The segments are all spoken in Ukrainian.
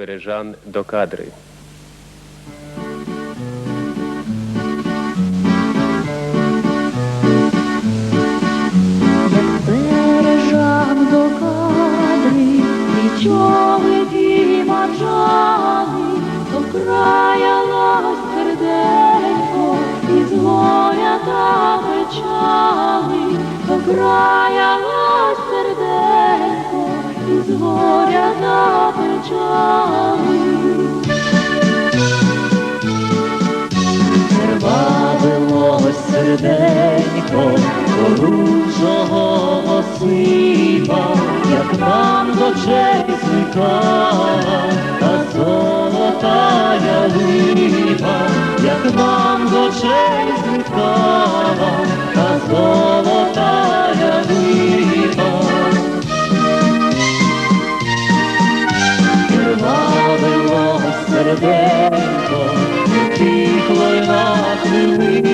Бережан до кадри. Як бережам до кадри, і маджани, до края лась серденько, і з горя та печали, до края лась серденько, і з горя та печали. Серденько порушого осипа, як нам з очей зникала та золота ялиба, як нам з очей зникала та золота ялиба. Кривавило серденько, тихло й на хвилину,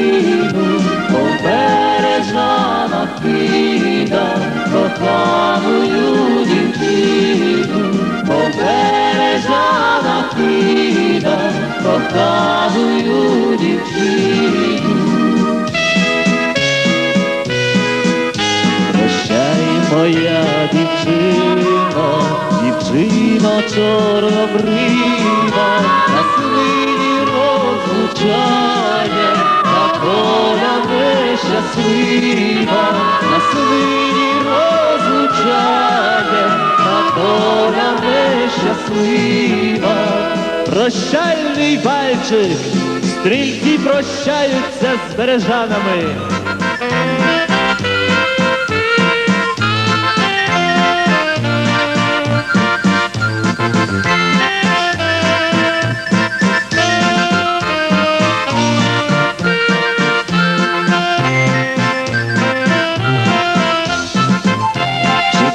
Прощай, моя дівчино, дівчино чорнобрива, нас нині розлучає, та доля нещаслива, нас нині розлучає, та доля нещаслива. Прощальний бальчик, стрільці прощаються з бережанами.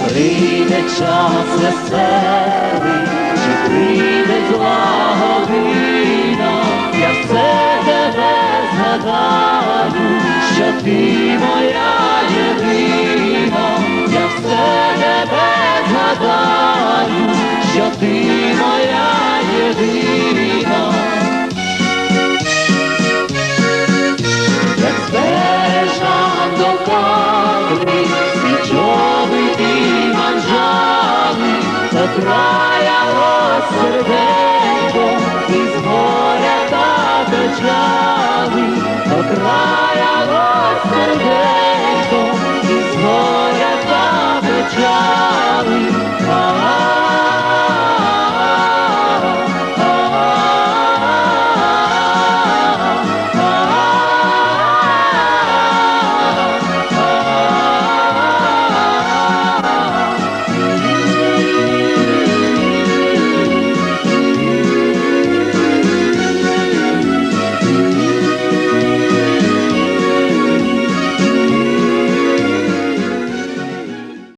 Прийде час веселий, згадаю, що ти моя. края вас сердец.